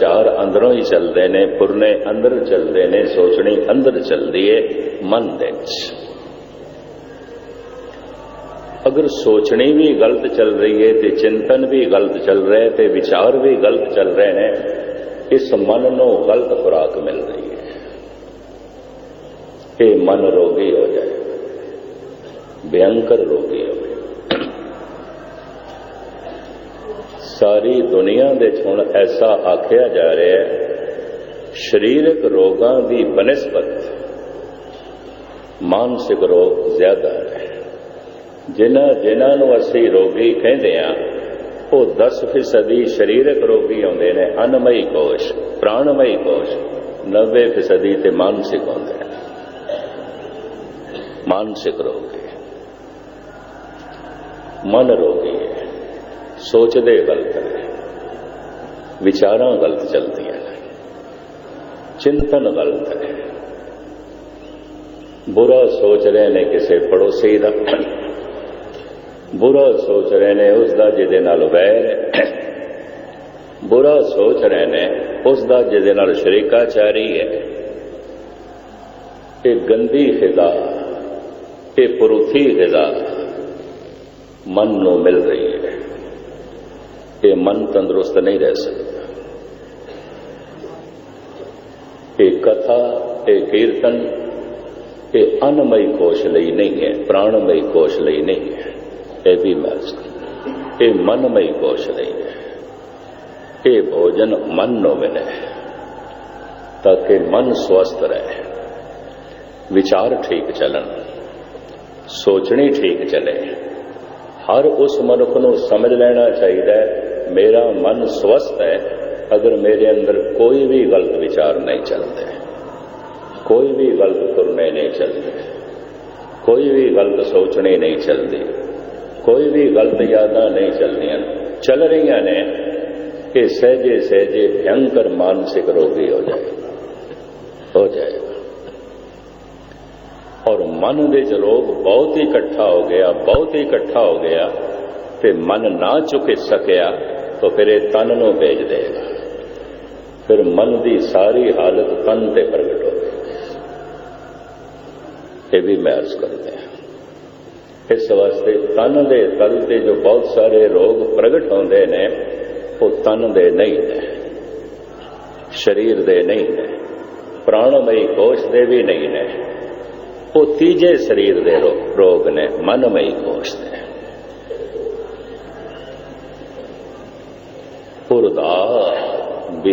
ਵਿਚਾਰ ਅੰਦਰੋਂ ਹੀ ਚੱਲਦੇ ਨੇ, ਪੁਰਨੇ ਅੰਦਰ ਚੱਲਦੇ ਨੇ, ਸੋਚਣੀ ਅੰਦਰ ਚੱਲਦੀ ਏ, ਮਨ ਦੇ ਵਿੱਚ। ਅਗਰ ਸੋਚਣੀ ਵੀ ਗਲਤ ਚੱਲ ਰਹੀ ਏ, ਤੇ ਚਿੰਤਨ ਵੀ ਗਲਤ ਚੱਲ ਰਿਹਾ ਤੇ ਵਿਚਾਰ ਵੀ ਗਲਤ ਚੱਲ ਰਹੇ ਨੇ, ਇਸ ਮਨ ਨੂੰ ਗਲਤ ਖੁਰਾਕ ਮਿਲ ਰਹੀ ਹੈ ਇਹ ਮਨ ਰੋਗੀ ਹੋ ਜਾਏ ਭਿਆਨਕ ਰੋਗੀ ਹੋ ਜਾਏ ਸਾਰੀ ਦੁਨੀਆ ਦੇ ਹੁਣ ਐਸਾ ਆਖਿਆ ਜਾ ਰਿਹਾ ਹੈ, ਸਰੀਰਕ ਰੋਗਾਂ ਦੀ ਬਨਸਬਤ ਮਾਨਸਿਕ ਰੋਗ ਜ਼ਿਆਦਾ ਹੈ। ਜਿਨ੍ਹਾਂ ਜਿਨ੍ਹਾਂ ਨੂੰ ਅਸੀਂ ਰੋਗੀ ਕਹਿੰਦੇ ਆ ਉਹ 10% ਸਰੀਰਕ ਰੋਗੀ ਆਉਂਦੇ ਨੇ, ਅਨਮਈ ਕੋਸ਼, ਪ੍ਰਾਣਮਈ ਕੋਸ਼ 90% ਤੇ ਮਾਨਸਿਕ ਆਉਂਦੇ ਨੇ। ਮਾਨਸਿਕ ਰੋਗੀ ਮਨ ਰੋਗੀ ਸੋਚਦੇ ਗਲਤ ਨੇ, ਵਿਚਾਰਾਂ ਗਲਤ ਚਲਦੀਆਂ ਨੇ, ਚਿੰਤਨ ਗਲਤ ਹੈ ਬੁਰਾ ਸੋਚ ਰਹੇ ਨੇ ਕਿਸੇ ਪੜੋਸੀ ਦਾ, ਬੁਰਾ ਸੋਚ ਰਹੇ ਨੇ ਉਸ ਦਾ ਜਿਹਦੇ ਨਾਲ ਵੈਰ ਹੈ। ਬੁਰਾ ਸੋਚ ਰਹੇ ਨੇ ਉਸ ਦਾ ਜਿਹਦੇ ਨਾਲ ਸ਼ਰੀਕਾਚਾਰੀ ਹੈ। ਇਹ ਗੰਦੀ ਫਿਜ਼ਾ ਇਹ ਪਰੂਥੀ ਫਿਜ਼ਾ ਮਨ ਨੂੰ ਮਿਲ ਰਹੀ ਹੈ। ਇਹ ਮਨ ਤੰਦਰੁਸਤ ਨਹੀਂ ਰਹਿ ਸਕਦਾ। ਇਹ ਕਥਾ, ਇਹ ਕੀਰਤਨ, ਇਹ ਅਨਮਈ ਕੋਸ਼ ਲਈ ਨਹੀਂ ਹੈ, ਪ੍ਰਾਣਮਈ ਕੋਸ਼ ਲਈ ਨਹੀਂ ਹੈ। ਇਹ ਵੀ ਮਰਜ਼ ਇਹ ਮਨਮਈ ਕੋਸ਼ ਲਈ ਹੈ। ਇਹ ਭੋਜਨ ਮਨ ਨੂੰ ਮਿਲੇ ਤਾਂ ਕਿ ਮਨ ਸਵਸਥ ਰਹੇ। ਵਿਚਾਰ ਠੀਕ ਚੱਲਣ, ਸੋਚਣੀ ਠੀਕ ਚੱਲੇ। ਹਰ ਉਸ ਮਨੁੱਖ ਨੂੰ ਸਮਝ ਲੈਣਾ ਚਾਹੀਦਾ ਹੈ मेरा मन स्वस्थ है अगर मेरे अंदर कोई भी गलत विचार नहीं चलते कोई भी गलत तुरने नहीं चलते कोई भी गलत सोचने नहीं चलती कोई भी गलत यादा नहीं चलनिया चल रही ने कि सहजे सहजे भयंकर मानसिक रोगी हो जाएगा हो जाएगा ਔਰ ਮਨ ਦੇ ਚ ਰੋਗ ਬਹੁਤ ਹੀ ਇਕੱਠਾ ਹੋ ਗਿਆ ਬਹੁਤ ਹੀ ਇਕੱਠਾ ਹੋ ਗਿਆ ਤੇ ਮਨ ਨਾ ਚੁਕੇ ਸਕਿਆ ਤਾਂ ਫਿਰ ਇਹ ਤਨ ਨੂੰ ਭੇਜ ਦੇਗਾ। ਫਿਰ ਮਨ ਦੀ ਸਾਰੀ ਹਾਲਤ ਤਨ ਤੇ ਪ੍ਰਗਟ ਹੋਵੇਗੀ ਇਹ ਵੀ ਮੈਂ ਅਰਜ਼ ਕਰਦੇ ਹਾਂ। ਇਸ ਵਾਸਤੇ ਤਨ ਦੇ ਤਲ ਤੇ ਜੋ ਬਹੁਤ ਸਾਰੇ ਰੋਗ ਪ੍ਰਗਟ ਹੁੰਦੇ ਨੇ, ਉਹ ਤਨ ਦੇ ਨਹੀਂ ਨੇ। ਸਰੀਰ ਦੇ ਨਹੀਂ ਨੇ। ਪ੍ਰਾਣਮਈ ਕੋਸ਼ ਦੇ ਵੀ ਨਹੀਂ ਨੇ। ਉਹ ਤੀਜੇ ਸਰੀਰ ਦੇ ਰੋਗ ਨੇ, ਮਨਮਈ ਕੋਸ਼ ਦੇ।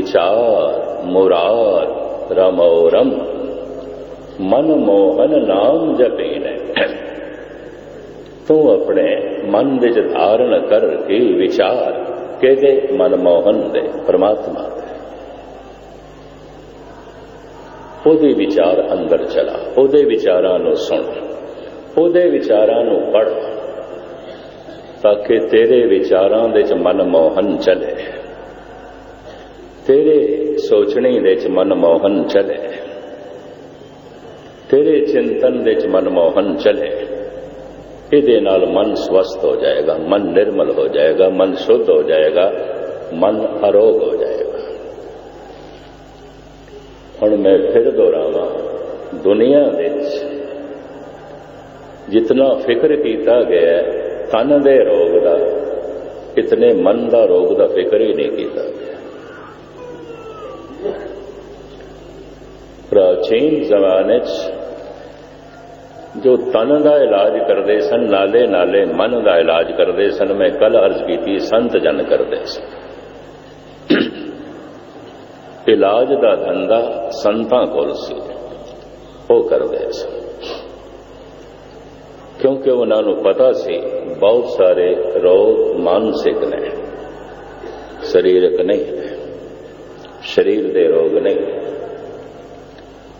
ਵਿਚਾਰ, ਮੁਰਾਦ, ਰਮੋਰਮ। ਮਨ ਮੋਹਨ ਨਾਮ ਜਪੇ ਨੇ। ਤੂੰ ਆਪਣੇ ਮਨ ਵਿੱਚ ਧਾਰਨ ਕਰ ਕੇ ਵਿਚਾਰ ਕਿਹਦੇ ਮਨਮੋਹਨ ਦੇ, ਪਰਮਾਤਮਾ ਦੇ। ਉਹਦੇ ਵਿਚਾਰ ਅੰਦਰ ਚਲਾ, ਉਹਦੇ ਵਿਚਾਰਾਂ ਨੂੰ ਸੁਣ, ਉਹਦੇ ਵਿਚਾਰਾਂ ਨੂੰ ਪੜ੍ਹ, ਤਾਂ ਕਿ ਤੇਰੇ ਵਿਚਾਰਾਂ ਦੇ ਚ ਮਨਮੋਹਨ ਚਲੇ। ਤੇਰੇ ਸੋਚਣੀ ਦੇ ਚ ਮਨਮੋਹਨ ਚਲੇ। ਤੇਰੇ ਚਿੰਤਨ ਦੇ ਚ ਮਨਮੋਹਨ ਚਲੇ। ਇਹਦੇ ਨਾਲ ਮਨ ਸਵਸਥ ਹੋ ਜਾਏਗਾ, ਮਨ ਨਿਰਮਲ ਹੋ ਜਾਏਗਾ, ਮਨ ਸ਼ੁੱਧ ਹੋ ਜਾਏਗਾ, ਮਨ ਅਰੋਗ ਹੋ ਜਾਏਗਾ। ਹੁਣ ਮੈਂ ਫਿਰ ਦੁਹਰਾਵਾਂ, ਦੁਨੀਆ ਵਿੱਚ ਜਿਤਨਾ ਫਿਕਰ ਕੀਤਾ ਗਿਆ, ਤਨ ਦੇ ਰੋਗ ਦਾ, ਇਤਨੇ ਮਨ ਦਾ ਰੋਗ ਦਾ ਫਿਕਰ ਹੀ ਨਹੀਂ ਕੀਤਾ ਗਿਆ। ਪ੍ਰਾਚੀਨ ਜ਼ਮਾਨੇ 'ਚ ਜੋ ਤਨ ਦਾ ਇਲਾਜ ਕਰਦੇ ਸਨ, ਨਾਲੇ ਨਾਲੇ ਮਨ ਦਾ ਇਲਾਜ ਕਰਦੇ ਸਨ, ਮੈਂ ਕੱਲ ਅਰਜ਼ ਕੀਤੀ, ਸੰਤ ਜਨ ਕਰਦੇ ਸਨ ਇਲਾਜ ਦਾ ਧੰਦਾ ਸੰਤਾਂ ਕੋਲ ਸੀ, ਉਹ ਕਰਦੇ ਸਨ। ਕਿਉਂਕਿ ਉਹਨਾਂ ਨੂੰ ਪਤਾ ਸੀ, ਬਹੁਤ ਸਾਰੇ ਰੋਗ ਮਾਨਸਿਕ ਨੇ, ਸਰੀਰਕ ਨਹੀਂ ਸਰੀਰ ਦੇ ਰੋਗ ਨਹੀਂ।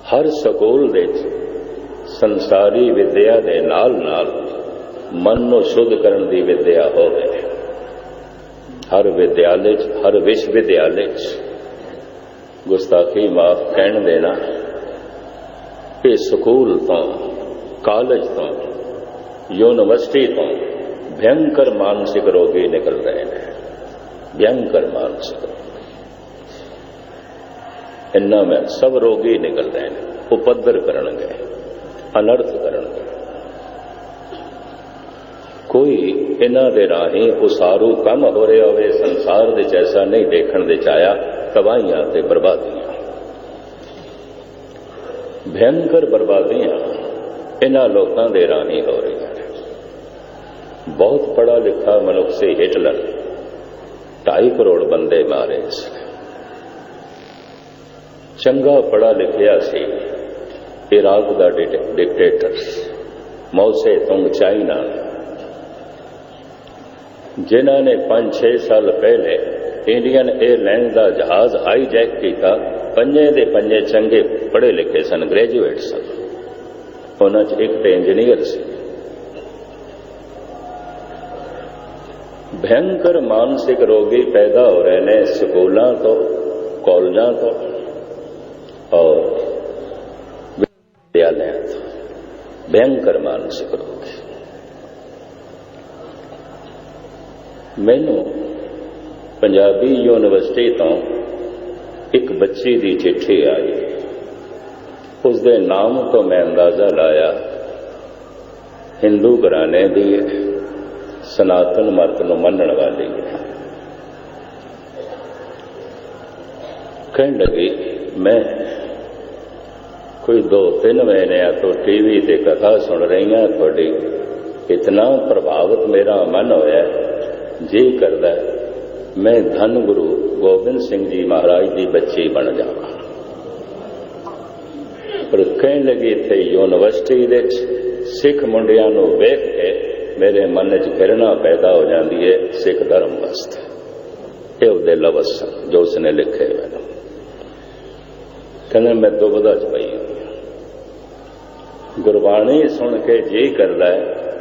ਹਰ ਸਕੂਲ ਦੇ ਸੰਸਾਰੀ ਵਿਦਿਆ ਦੇ ਨਾਲ ਨਾਲ ਮਨ ਨੂੰ ਸ਼ੁੱਧ ਕਰਨ ਦੀ ਵਿਦਿਆ ਹੋਵੇ। ਹਰ ਵਿਦਿਆਲੇ ਚ, ਹਰ ਵਿਸ਼ਵ ਵਿਦਿਆਲੇ ਚ ਗੁਸਤਾਖੀ ਮਾਫ ਕਹਿਣ ਦੇਣਾ ਕਿ ਸਕੂਲ ਤੋਂ, ਕਾਲਜ ਤੋਂ, ਯੂਨੀਵਰਸਿਟੀ ਤੋਂ ਭਿਆੰਕਰ ਮਾਨਸਿਕ ਰੋਗੀ ਨਿਕਲ ਰਹੇ ਨੇ। ਭਿਆੰਕਰ ਮਾਨਸਿਕ ਰੋਗ ਇੰਨਾ ਮੈਂ ਸਭ ਰੋਗੀ ਨਿਕਲ ਰਹੇ ਨੇ ਉਪਦਰ ਕਰਨਗੇ। ਅਨਰਥ ਕਰਨਗੇ। ਕੋਈ ਇਹਨਾਂ ਦੇ ਰਾਹੀਂ ਉਸਾਰੂ ਕੰਮ ਹੋ ਰਿਹਾ ਹੋਵੇ, ਸੰਸਾਰ ਦੇ ਐਸਾ ਨਹੀਂ ਦੇਖਣ ਦੇ ਚਾਇਆ ਤਬਾਹੀਆਂ ਤੇ ਬਰਬਾਦੀਆਂ। ਭਿਆਨਕ ਬਰਬਾਦੀਆਂ ਇਹਨਾਂ ਲੋਕਾਂ ਦੇ ਰਾਹੀਂ ਹੋ ਰਹੀਆਂ ਨੇ। ਬਹੁਤ ਪੜਾ ਲਿਖਾ ਮਨੁੱਖ ਸੀ ਹਿਟਲਰ। 2.5 ਕਰੋੜ ਬੰਦੇ ਮਾਰੇ ਇਸ ਚੰਗਾ ਪੜਾ ਲਿਖਿਆ ਸੀ। ਇਰਾਕ ਦਾ ਡਿਕਟੇਟਰ ਮੌਸੇ ਤੋਂ ਚਾਈਨਾ ਜਿਨ੍ਹਾਂ ਨੇ 5-6 ਸਾਲ ਪਹਿਲੇ ਇੰਡੀਅਨ 에ਅਰਲਾਈਨ ਦਾ ਜਹਾਜ਼ ਹਾਈਜੈਕ ਕੀਤਾ, ਪੰਜੇ ਦੇ ਪੰਜੇ ਚੰਗੇ ਪੜੇ ਲਿਖੇ ਸਨ ਗ੍ਰੈਜੂਏਟ ਸਨ। ਉਹਨਾਂ 'ਚ ਇੱਕ ਤੇ ਇੰਜੀਨੀਅਰ ਸੀ। ਭਿਆਨਕ ਮਾਨਸਿਕ ਰੋਗੀ ਪੈਦਾ ਹੋ ਰਹੇ ਨੇ ਸਕੂਲਾਂ ਤੋਂ, ਕਾਲਜਾਂ ਤੋਂ। और विद्यालय भयंकर मानसिक रोग है ਮੈਨੂੰ ਪੰਜਾਬੀ ਯੂਨੀਵਰਸਿਟੀ ਤੋਂ ਇੱਕ ਬੱਚੀ ਦੀ ਚਿੱਠੀ ਆਈ ਉਸ ਦੇ ਨਾਮ ਤੋਂ ਮੈਂ ਅੰਦਾਜ਼ਾ ਲਾਇਆ ਹਿੰਦੂ ਘਰਾਣੇ ਦੀ ਹੈ ਸਨਾਤਨ ਮਤ ਨੂੰ ਮੰਨਣ ਵਾਲੀ ਹੈ ਕਹਿਣ ਲੱਗੇ ਮੈਂ ਕੋਈ ਦੋ, ਤਿੰਨ ਮਹੀਨਿਆਂ ਤੋਂ ਟੀਵੀ ਤੇ ਕਥਾ ਸੁਣ ਰਹੀ ਹਾਂ ਤੁਹਾਡੀ ਇਤਨਾ ਪ੍ਰਭਾਵਿਤ ਮੇਰਾ ਮਨ ਹੋਇਆ, ਜੀ ਕਰਦਾ, ਮੈਂ ਧੰਨ ਗੁਰੂ ਗੋਬਿੰਦ ਸਿੰਘ ਜੀ ਮਹਾਰਾਜ ਦੀ ਬੱਚੀ ਬਣ ਜਾਵਾਂ। ਪਰ ਕਹਿਣ ਲੱਗੀ ਇੱਥੇ ਯੂਨੀਵਰਸਿਟੀ ਦੇ ਸਿੱਖ ਮੁੰਡਿਆਂ ਨੂੰ ਵੇਖ ਕੇ ਮੇਰੇ ਮਨ 'ਚ ਘਿਰਣਾ ਪੈਦਾ ਹੋ ਜਾਂਦੀ ਹੈ ਸਿੱਖ ਧਰਮ ਵਾਸਤੇ। ਇਹ ਉਹਦੇ ਲਫ਼ਜ਼ ਜੋ ਉਸਨੇ ਲਿਖੇ ਮੈਨੂੰ ਕਹਿੰਦੇ ਮੈਂ ਦੁਬਦਾ ਚ ਪਈ ਗੁਰਬਾਣੀ ਸੁਣ ਕੇ ਜੀ ਕਰਦਾ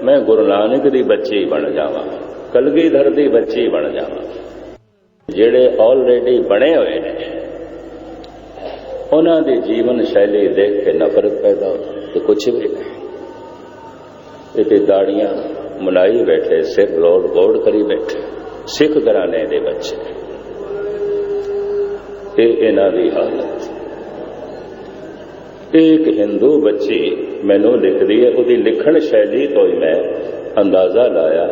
ਮੈਂ ਗੁਰੂ ਨਾਨਕ ਦੀ ਬੱਚੀ ਬਣ ਜਾਵਾਂ, ਕਲਗੀਧਰ ਦੀ ਬੱਚੀ ਬਣ ਜਾਵਾਂ। ਜਿਹੜੇ ਆਲਰੇਡੀ ਬਣੇ ਹੋਏ ਨੇ, ਉਹਨਾਂ ਦੀ ਜੀਵਨ ਸ਼ੈਲੀ ਦੇਖ ਕੇ ਨਫ਼ਰਤ ਪੈਦਾ ਹੋ ਤੇ ਕੁਝ ਵੀ ਨਹੀਂ। ਤੇ ਦਾੜੀਆਂ ਮੁਲਾਈ ਬੈਠੇ, ਸਿਰ ਲੋੜ ਗੋੜ ਕਰੀ ਬੈਠੇ, ਸਿੱਖ ਘਰਾਣੇ ਦੇ ਬੱਚੇ। ਇਹ ਇਹਨਾਂ ਦੀ ਹਾਲਤ। ਇੱਕ ਹਿੰਦੂ ਬੱਚੀ ਮੈਨੂੰ ਲਿਖਦੀ ਹੈ, ਉਹਦੀ ਲਿਖਣ ਸ਼ੈਲੀ ਤੋਂ ਹੀ ਮੈਂ ਅੰਦਾਜ਼ਾ ਲਾਇਆ,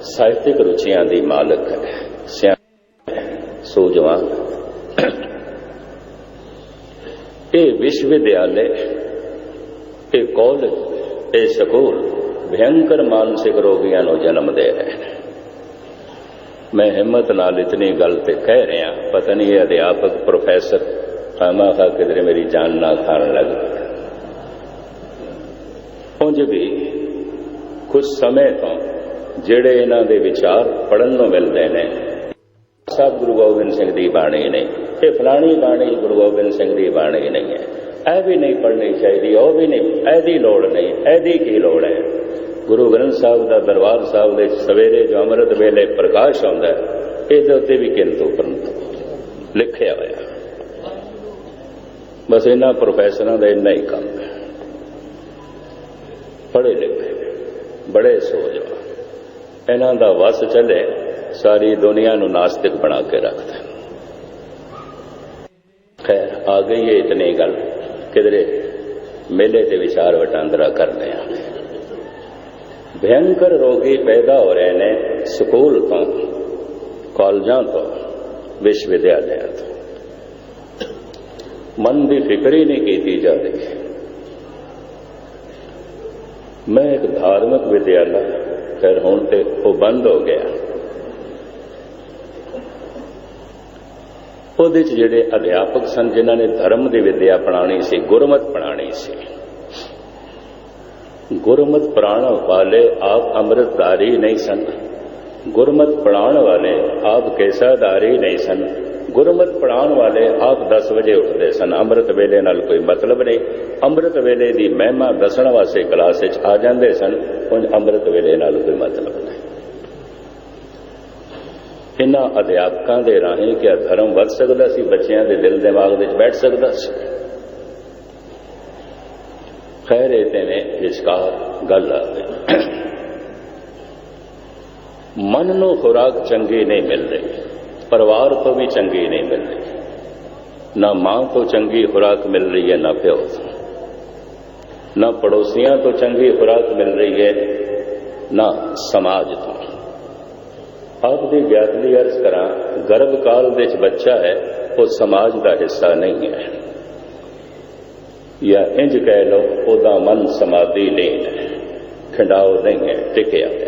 ਸਾਹਿਤਿਕ ਰੁਚੀਆਂ ਦੀ ਮਾਲਕ ਹੈ। ਸਿਆਣਾ ਸੂਝਵਾਨ। ਇਹ ਵਿਸ਼ਵ ਵਿਦਿਆਲੇ ਇਹ ਕਾਲਜ, ਇਹ ਸਕੂਲ ਭਿਆੰਕਰ ਮਾਨਸਿਕ ਰੋਗੀਆਂ ਨੂੰ ਜਨਮ ਦੇ ਰਹੇ ਨੇ। ਮੈਂ ਹਿੰਮਤ ਨਾਲ ਇਤਨੀ ਗੱਲ ਤੇ ਕਹਿ ਰਿਹਾ, ਪਤਾ ਨਹੀਂ ਇਹ ਅਧਿਆਪਕ, ਪ੍ਰੋਫੈਸਰ ਖਾਮਾ ਖਾ ਕਿਧਰੇ ਮੇਰੀ ਜਾਨ ਨਾ ਖਾਣ ਲੱਗ ਉਂਝ ਵੀ ਕੁਝ ਸਮੇਂ ਤੋਂ ਜਿਹੜੇ ਇਹਨਾਂ ਦੇ ਵਿਚਾਰ ਪੜਨ ਨੂੰ ਮਿਲਦੇ ਨੇ, ਸਭ ਗੁਰੂ ਗੋਬਿੰਦ ਸਿੰਘ ਦੀ ਬਾਣੀ ਨੇ ਇਹ ਫਲਾਣੀ ਬਾਣੀ ਗੁਰੂ ਗੋਬਿੰਦ ਸਿੰਘ ਦੀ ਬਾਣੀ ਨਹੀਂ ਹੈ। ਇਹ ਵੀ ਨਹੀਂ ਪੜਨੀ ਚਾਹੀਦੀ, ਉਹ ਵੀ ਨਹੀਂ, ਇਹਦੀ ਲੋੜ ਨਹੀਂ, ਇਹਦੀ ਕੀ ਲੋੜ ਹੈ? ਗੁਰੂ ਗ੍ਰੰਥ ਸਾਹਿਬ ਦਾ ਦਰਬਾਰ ਸਾਹਿਬ ਦੇ ਸਵੇਰੇ ਜੋ ਅੰਮ੍ਰਿਤ ਵੇਲੇ ਪ੍ਰਕਾਸ਼ ਆਉਂਦਾ ਇਹਦੇ ਉੱਤੇ ਵੀ ਕਿੰਤੂ ਪਰੰਤੂ ਲਿਖਿਆ ਹੋਇਆ। ਬਸ ਇਹਨਾਂ ਪ੍ਰੋਫੈਸਰਾਂ ਦਾ ਇੰਨਾ ਹੀ ਕੰਮ ਹੈ। ਪੜ੍ਹੇ ਲਿਖੇ ਬੜੇ ਸੋਝਵਾ ਇਹਨਾਂ ਦਾ ਵਸ ਚਲੇ, ਸਾਰੀ ਦੁਨੀਆ ਨੂੰ ਨਾਸਤਿਕ ਬਣਾ ਕੇ ਰੱਖਦੇ ਖੈਰ, ਆ ਗਈ ਹੈ ਇਤਨੀ ਗੱਲ। ਕਿਦਰੇ ਮੇਲੇ ਤੇ ਵਿਚਾਰ ਵਟਾਂਦਰਾ ਕਰਦੇ ਆ। ਭਿਆਨਕਰ ਰੋਗੀ ਪੈਦਾ ਹੋ ਰਹੇ ਨੇ ਸਕੂਲ ਤੋਂ, ਕਾਲਜਾਂ ਤੋਂ, ਵਿਸ਼ਵ ਵਿਦਿਆਲਿਆਂ ਤੋਂ। ਮਨ ਦੀ ਫਿਕਰ ਹੀ ਨਹੀਂ ਕੀਤੀ ਜਾਂਦੀ ਮੈਂ ਇੱਕ ਧਾਰਮਿਕ ਵਿਦਿਆਲਾ ਫਿਰ ਹੁਣ ਤੇ ਉਹ ਬੰਦ ਹੋ ਗਿਆ। ਉਹਦੇ ਚ ਜਿਹੜੇ ਅਧਿਆਪਕ ਸਨ, ਜਿਨ੍ਹਾਂ ਨੇ ਧਰਮ ਦੀ ਵਿਦਿਆ ਪੜਾਣੀ ਸੀ, ਗੁਰਮਤ ਪੜਾਣੀ ਸੀ। ਗੁਰਮਤ ਪੜਾਉਣ ਵਾਲੇ ਆਪ ਅੰਮ੍ਰਿਤਧਾਰੀ ਨਹੀਂ ਸਨ। ਗੁਰਮਤ ਪੜਾਉਣ ਵਾਲੇ ਆਪ ਕੇਸਾਧਾਰੀ ਨਹੀਂ ਸਨ। ਗੁਰਮਤ ਪੜਾਉਣ ਵਾਲੇ ਆਪ 10 ਵਜੇ ਉੱਠਦੇ ਸਨ। ਅੰਮ੍ਰਿਤ ਵੇਲੇ ਨਾਲ ਕੋਈ ਮਤਲਬ ਨਹੀਂ। ਅੰਮ੍ਰਿਤ ਵੇਲੇ ਦੀ ਮਹਿਮਾ ਦੱਸਣ ਵਾਸਤੇ ਕਲਾਸ ਵਿੱਚ ਆ ਜਾਂਦੇ ਸਨ। ਉਹ ਅੰਮ੍ਰਿਤ ਵੇਲੇ ਨਾਲ ਕੋਈ ਮਤਲਬ ਨਹੀਂ। ਇਹਨਾਂ ਅਧਿਆਪਕਾਂ ਦੇ ਰਾਹੀਂ ਕਿ ਧਰਮ ਵੱਧ ਸਕਦਾ ਸੀ? ਬੱਚਿਆਂ ਦੇ ਦਿਲ ਦਿਮਾਗ ਵਿੱਚ ਬੈਠ ਸਕਦਾ ਸੀ। ਖੈਰ, ਇਹ ਤੇ ਨੇ ਵਿਚਕਾਰ ਗੱਲ ਆ ਗਈ। ਮਨ ਨੂੰ ਖੁਰਾਕ ਚੰਗੀ ਨਹੀਂ ਮਿਲ ਪਰਿਵਾਰ ਤੋਂ ਵੀ ਚੰਗੀ ਨਹੀਂ ਮਿਲ ਰਹੀ ਨਾ ਮਾਂ ਤੋਂ ਚੰਗੀ ਖੁਰਾਕ ਮਿਲ ਰਹੀ ਹੈ, ਨਾ ਪਿਓ ਤੋਂ। ਨਾ ਪੜੋਸੀਆਂ ਤੋਂ ਚੰਗੀ ਖੁਰਾਕ ਮਿਲ ਰਹੀ ਹੈ, ਨਾ ਸਮਾਜ ਤੋਂ। ਆਪ ਦੀ ਗਿਆਤਲੀ ਅਰਜ਼ ਕਰਾਂ, ਗਰਭ ਕਾਲ ਵਿੱਚ ਬੱਚਾ ਹੈ, ਉਹ ਸਮਾਜ ਦਾ ਹਿੱਸਾ ਨਹੀਂ ਹੈ। ਜਾਂ ਇੰਜ ਕਹਿ ਲਓ, ਉਹਦਾ ਮਨ ਸਮਾਧੀ ਨਹੀਂ ਹੈ, ਖੰਡਾਓ ਨਹੀਂ ਹੈ, ਟਿਕਿਆ ਹੈ।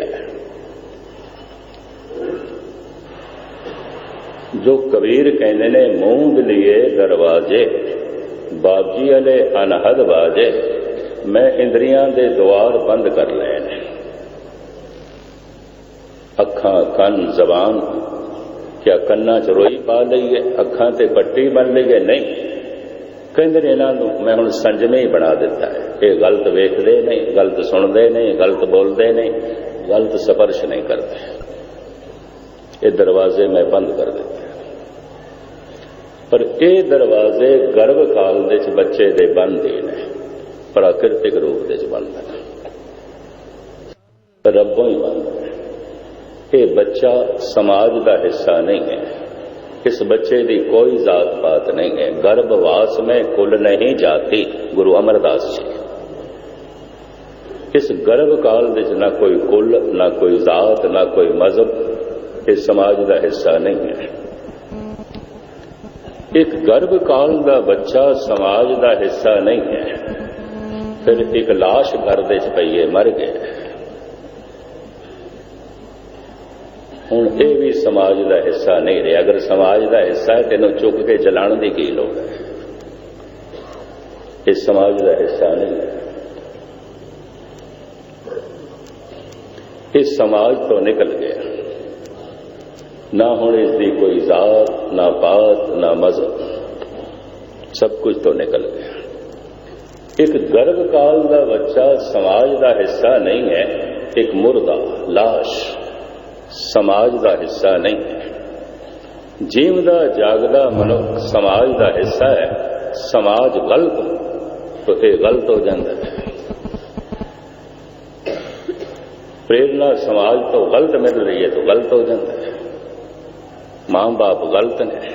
ਜੋ ਕਬੀਰ ਕਹਿੰਦੇ ਨੇ, ਮੂੰਹ ਬਲੀਏ ਦਰਵਾਜ਼ੇ, ਬਾਬਜੀ ਵਾਲੇ ਅਨਹਦ ਬਾਜੇ ਮੈਂ ਇੰਦਰੀਆਂ ਦੇ ਦੁਆਰ ਬੰਦ ਕਰ ਲਏ ਨੇ ਅੱਖਾਂ, ਕੰਨ, ਜ਼ਬਾਨ, ਕਿਆ ਕੰਨਾਂ 'ਚ ਰੋਈ ਪਾ ਲਈਏ, ਅੱਖਾਂ ਤੇ ਪੱਟੀ ਬੰਨ ਲਈਏ? ਨਹੀਂ। ਕਹਿੰਦੇ ਨੇ ਇਹਨਾਂ ਨੂੰ, ਮੈਂ ਹੁਣ ਸੰਜਮੇ ਹੀ ਬਣਾ ਦਿੱਤਾ ਹੈ। ਇਹ ਗਲਤ ਵੇਖਦੇ ਨਹੀਂ ਗਲਤ ਸੁਣਦੇ ਨਹੀਂ ਗਲਤ ਬੋਲਦੇ ਨਹੀਂ ਗਲਤ ਸਪਰਸ਼ ਨਹੀਂ ਕਰਦੇ। ਇਹ ਦਰਵਾਜ਼ੇ ਮੈਂ ਬੰਦ ਕਰ ਦਿੱਤੇ। ਪਰ ਇਹ ਦਰਵਾਜ਼ੇ ਗਰਭ ਕਾਲ ਦੇ ਵਿੱਚ ਬੱਚੇ ਦੇ ਬੰਦ ਨੇ, ਪ੍ਰਾਕਿਰਤਿਕ ਰੂਪ ਦੇ ਵਿੱਚ ਬੰਦ ਨੇ। ਰੱਬੋਂ ਹੀ ਬੰਦ ਨੇ। ਇਹ ਬੱਚਾ ਸਮਾਜ ਦਾ ਹਿੱਸਾ ਨਹੀਂ ਹੈ। ਇਸ ਬੱਚੇ ਦੀ ਕੋਈ ਜ਼ਾਤ ਪਾਤ ਨਹੀਂ ਹੈ। ਗਰਭਵਾਸ ਮੈਂ ਕੁਲ ਨਹੀਂ ਜਾਤੀ, ਗੁਰੂ ਅਮਰਦਾਸ ਜੀ। ਇਸ ਗਰਭ ਕਾਲ ਵਿੱਚ ਨਾ ਕੋਈ ਕੁਲ, ਨਾ ਕੋਈ ਜ਼ਾਤ, ਨਾ ਕੋਈ ਮਜ਼ਹਬ ਇਸ ਸਮਾਜ ਦਾ ਹਿੱਸਾ ਨਹੀਂ ਹੈ। ਇੱਕ ਗਰਭ ਕਾਲ ਦਾ ਬੱਚਾ ਸਮਾਜ ਦਾ ਹਿੱਸਾ ਨਹੀਂ ਹੈ। ਫਿਰ ਇੱਕ লাশ ਘਰ ਦੇ ਚ ਪਈਏ ਮਰ ਗਏ। ਹੁਣ ਇਹ ਵੀ ਸਮਾਜ ਦਾ ਹਿੱਸਾ ਨਹੀਂ ਰਿਹਾ। ਅਗਰ ਸਮਾਜ ਦਾ ਹਿੱਸਾ ਹੈ, ਤੈਨੂੰ ਚੁੱਕ ਕੇ ਜਲਾਉਣ ਦੀ ਕੀ ਲੋੜ ਹੈ? ਇਹ ਸਮਾਜ ਦਾ ਹਿੱਸਾ ਨਹੀਂ ਹੈ। ਇਹ ਸਮਾਜ ਤੋਂ ਨਿਕਲ ਗਿਆ ਨਾ ਹੁਣ ਇਸ ਦੀ ਕੋਈ ਜ਼ਾਤ, ਨਾ ਬਾਤ, ਨਾ ਮਜ਼ਹਬ। ਸਭ ਕੁਝ ਤੋਂ ਨਿਕਲ ਗਿਆ। ਇੱਕ ਗਰਭ ਕਾਲ ਦਾ ਬੱਚਾ ਸਮਾਜ ਦਾ ਹਿੱਸਾ ਨਹੀਂ ਹੈ, ਇੱਕ ਮੁਰਦਾ লাশ ਸਮਾਜ ਦਾ ਹਿੱਸਾ ਨਹੀਂ ਹੈ। ਜੀਵਦਾ ਜਾਗਦਾ ਮਨੁੱਖ ਸਮਾਜ ਦਾ ਹਿੱਸਾ ਹੈ, ਸਮਾਜ ਗਲਤ ਤਾਂ ਇਹ ਗਲਤ ਹੋ ਜਾਂਦਾ ਹੈ। ਪ੍ਰੇਰਣਾ ਸਮਾਜ ਤੋਂ ਗਲਤ ਮਿਲ ਰਹੀ ਹੈ, ਤਾਂ ਗਲਤ ਹੋ ਜਾਂਦਾ ਹੈ। ਮਾਂ ਬਾਪ ਗਲਤ ਨੇ।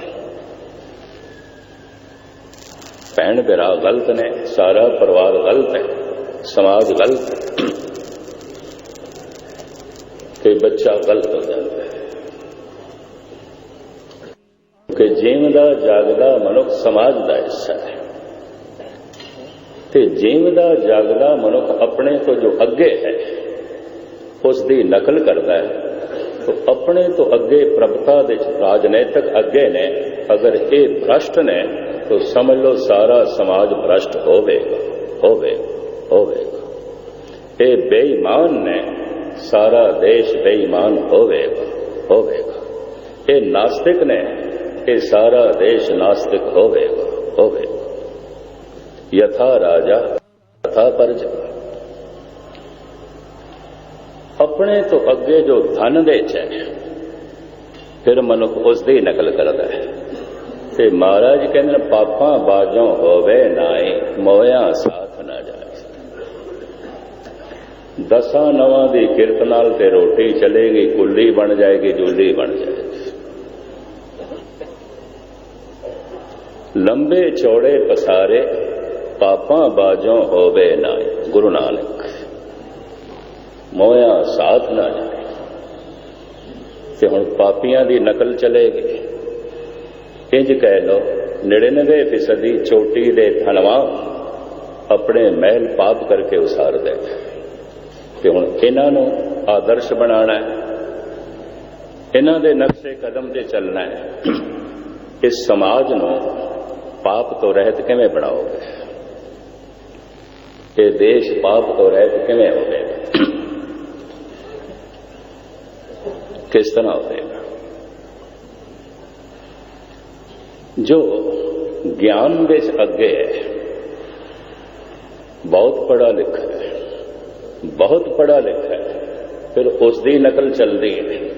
ਭੈਣ ਭਰਾ ਗਲਤ ਨੇ, ਸਾਰਾ ਪਰਿਵਾਰ ਗਲਤ ਹੈ, ਸਮਾਜ ਗਲਤ ਹੈ। ਕਿ ਬੱਚਾ ਗਲਤ ਹੋ ਜਾਂਦਾ ਹੈ। ਕਿ ਜੀਵਦਾ, ਜਾਗਦਾ ਮਨੁੱਖ ਸਮਾਜ ਦਾ ਹਿੱਸਾ ਹੈ। ਤੇ ਜੀਵਦਾ, ਜਾਗਦਾ ਮਨੁੱਖ ਆਪਣੇ ਤੋਂ ਜੋ ਅੱਗੇ ਹੈ, ਉਸ ਦੀ ਨਕਲ ਕਰਦਾ ਹੈ। अपने तो अगे प्रभुता ਦੇ ਰਾਜਨੀਤਿਕ ਅੱਗੇ ਨੇ ਅਗਰ ਇਹ ਭ੍ਰਸ਼ਟ ਨੇ तो समझ लो सारा समाज भ्रष्ट होवेगा होवेगा होवेगा ਇਹ ਬੇਈਮਾਨ ਨੇ ਸਾਰਾ ਦੇਸ਼ ਬੇਈਮਾਨ ਹੋਵੇਗਾ ਹੋਵੇਗਾ ਇਹ ਨਾਸਤਿਕ ਨੇ ਇਹ ਸਾਰਾ ਦੇਸ਼ ਨਾਸਤਿਕ ਹੋਵੇਗਾ ਹੋਵੇਗਾ ਯਥਾ ਰਾਜਾ ਤਥਾ ਪਰਜਾ ਆਪਣੇ ਤੋਂ ਅੱਗੇ ਜੋ ਧਨ ਦੇ ਚ ਹੈ, ਫਿਰ ਮਨੁੱਖ ਉਸ ਦੀ ਨਕਲ ਕਰਦਾ ਹੈ। ਤੇ ਮਹਾਰਾਜ ਕਹਿੰਦੇ ਪਾਪਾਂ ਬਾਜੋਂ ਹੋਵੇ ਨਾਏ ਮੋਇਆ ਸਾਥ ਨਾ ਜਾਏ ਦਸਾਂ ਨਵਾਂ ਦੀ ਕਿਰਤ ਨਾਲ ਤੇ ਰੋਟੀ ਚਲੇਗੀ, ਕੁੱਲੀ ਬਣ ਜਾਏਗੀ, ਜੁੱਲੀ ਬਣ ਜਾਏਗੀ। ਲੰਬੇ ਚੌੜੇ ਪਸਾਰੇ ਪਾਪਾਂ ਬਾਜੋਂ ਹੋਵੇ ਨਾਏ ਗੁਰੂ ਨਾਨਕ। ਮੋਇਆ ਸਾਥ ਨਾ ਜਾਏ। ਤੇ ਹੁਣ ਪਾਪੀਆਂ ਦੀ ਨਕਲ ਚਲੇਗੀ। ਇੰਜ ਕਹਿ ਲੋ 99% ਦੀ ਚੋਟੀ ਦੇ ਥਲਵਾ ਆਪਣੇ ਮਹਿਲ ਪਾਪ ਕਰਕੇ ਉਸਾਰ ਦੇ ਤੇ ਹੁਣ ਇਹਨਾਂ ਨੂੰ ਆਦਰਸ਼ ਬਣਾਉਣਾ ਹੈ। ਇਹਨਾਂ ਦੇ ਨਕਸ਼ੇ ਕਦਮ ਤੇ ਚੱਲਣਾ ਹੈ। ਇਸ ਸਮਾਜ ਨੂੰ ਪਾਪ ਤੋਂ ਰਹਿਤ ਕਿਵੇਂ ਬਣਾਓਗੇ? ਇਹ ਦੇਸ਼ ਪਾਪ ਤੋਂ ਰਹਿਤ ਕਿਵੇਂ ਹੋਵੇਗਾ? کس اس طرح ہو جائے گا؟ جو گیان بیچ اگے ہے، بہت پڑھا لکھا ہے، بہت پڑھا لکھا ہے، پھر اس دی نقل چلتی ہے۔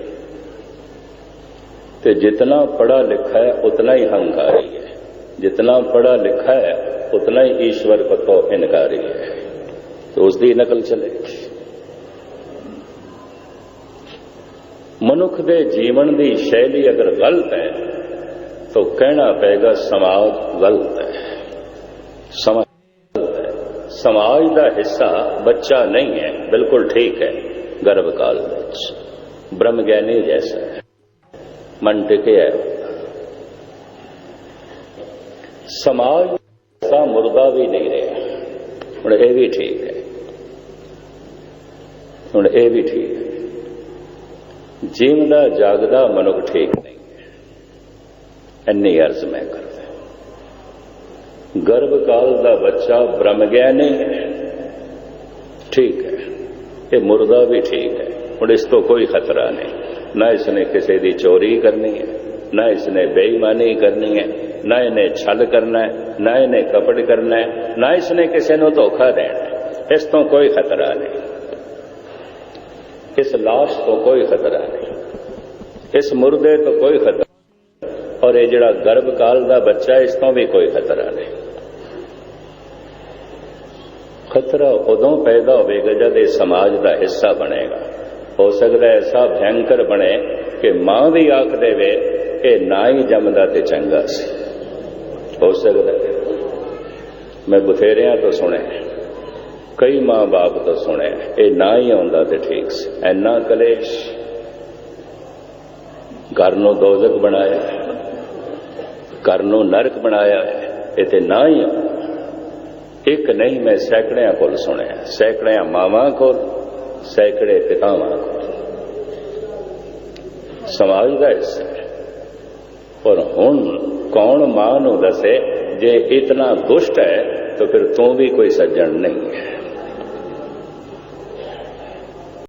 تو جتنا پڑھا لکھا ہے، اتنا ہی ہنکاری ہے۔ جتنا پڑھا لکھا ہے، اتنا ہی ایشور پتو انکاری ہے۔ تو اس دی نقل چلے۔ گی ਮਨੁੱਖ ਦੇ ਜੀਵਨ ਦੀ ਸ਼ੈਲੀ ਅਗਰ ਗਲਤ ਹੈ, ਤਾਂ ਕਹਿਣਾ ਪਏਗਾ, ਸਮਾਜ ਗਲਤ ਹੈ। ਸਮਾਜ ਸਮਾਜ ਦਾ ਹਿੱਸਾ ਬੱਚਾ ਨਹੀਂ ਹੈ, ਬਿਲਕੁਲ ਠੀਕ ਹੈ ਗਰਭ ਕਾਲ ਵਿੱਚ। ਬ੍ਰਹਮ ਗਿਆਨੀ ਜੈਸਾ ਹੈ। ਮਨ ਟਿਕਿਆ ਸਮਾਜ ਦਾ ਮੁਰਦਾ ਵੀ ਨਹੀਂ ਰਿਹਾ। ਹੁਣ ਇਹ ਵੀ ਠੀਕ ਹੈ। ਹੁਣ ਇਹ ਵੀ ਠੀਕ ਹੈ। ਜੀਵਦਾ ਜਾਗਦਾ ਮਨੁੱਖ ਠੀਕ ਨਹੀਂ। ਹੈ ਇੰਨੀ ਅਰਜ਼ ਮੈਂ ਕਰਦਾ ਗਰਭ ਕਾਲ ਦਾ ਬੱਚਾ ਬ੍ਰਹਮ ਗਿਆਨੀ ਹੈ। ਠੀਕ ਹੈ। ਇਹ ਮੁਰਦਾ ਵੀ ਠੀਕ ਹੈ। ਹੁਣ ਇਸ ਤੋਂ ਕੋਈ ਖਤਰਾ ਨਹੀਂ। ਨਾ ਇਸਨੇ ਕਿਸੇ ਦੀ ਚੋਰੀ ਕਰਨੀ ਹੈ। ਨਾ ਇਸਨੇ ਬੇਈਮਾਨੀ ਕਰਨੀ ਹੈ। ਨਾ ਇਹਨੇ ਛਲ ਕਰਨਾ ਹੈ। ਨਾ ਇਹਨੇ ਕਪੜ ਕਰਨਾ ਹੈ। ਨਾ ਇਸਨੇ ਕਿਸੇ ਨੂੰ ਧੋਖਾ ਦੇਣਾ ਇਸ ਤੋਂ ਕੋਈ ਖਤਰਾ ਨਹੀਂ। ਇਸ ਲਾਸ਼ ਤੋਂ ਕੋਈ ਖਤਰਾ ਨਹੀਂ। ਇਸ ਮੁਰਦੇ ਤੋਂ ਕੋਈ ਖਤਰਾ ਔਰ ਇਹ ਜਿਹੜਾ ਗਰਭ ਕਾਲ ਦਾ ਬੱਚਾ ਇਸ ਤੋਂ ਵੀ ਕੋਈ ਖਤਰਾ ਨਹੀਂ। ਖਤਰਾ ਉਦੋਂ ਪੈਦਾ ਹੋਵੇਗਾ ਜਦ ਇਹ ਸਮਾਜ ਦਾ ਹਿੱਸਾ ਬਣੇਗਾ। ਹੋ ਸਕਦਾ ਐਸਾ ਭਯੰਕਰ ਬਣੇ ਕਿ ਮਾਂ ਵੀ ਆਖ ਦੇਵੇ ਇਹ ਨਾ ਹੀ ਜੰਮਦਾ ਤੇ ਚੰਗਾ ਸੀ। ਹੋ ਸਕਦਾ ਮੈਂ ਬਥੇਰਿਆਂ ਤੋਂ ਸੁਣਿਆ ਕਈ ਮਾਂ-ਬਾਪ ਤੋਂ ਸੁਣਿਆ ਇਹ ਨਾ ਹੀ ਆਉਂਦਾ ਤੇ ਠੀਕ ਸੀ। ਐਨਾ ਕਲੇਸ਼। ਘਰ ਨੂੰ ਦੋਜ਼ਖ ਬਣਾਇਆ। ਘਰ ਨੂੰ ਨਰਕ ਬਣਾਇਆ। ਇਹ ਤੇ ਨਾ ਹੀ ਇੱਕ ਨਹੀਂ, ਮੈਂ ਸੈਂਕੜਿਆਂ ਕੋਲ ਸੁਣਿਆ। ਸੈਂਕੜਿਆਂ ਮਾਵਾਂ ਕੋਲ, ਸੈਂਕੜੇ ਪਿਤਾਵਾਂ ਕੋਲ। ਸਮਾਜ ਦਾ ਹਿੱਸਾ ਹੈ। ਪਰ ਹੁਣ ਕੌਣ ਮਾਂ ਨੂੰ ਦੱਸੇ, ਜੇ ਇਤਨਾ ਦੁਸ਼ਟ ਹੈ, ਤਾਂ ਫਿਰ ਤੂੰ ਵੀ ਕੋਈ ਸੱਜਣ ਨਹੀਂ ਹੈ।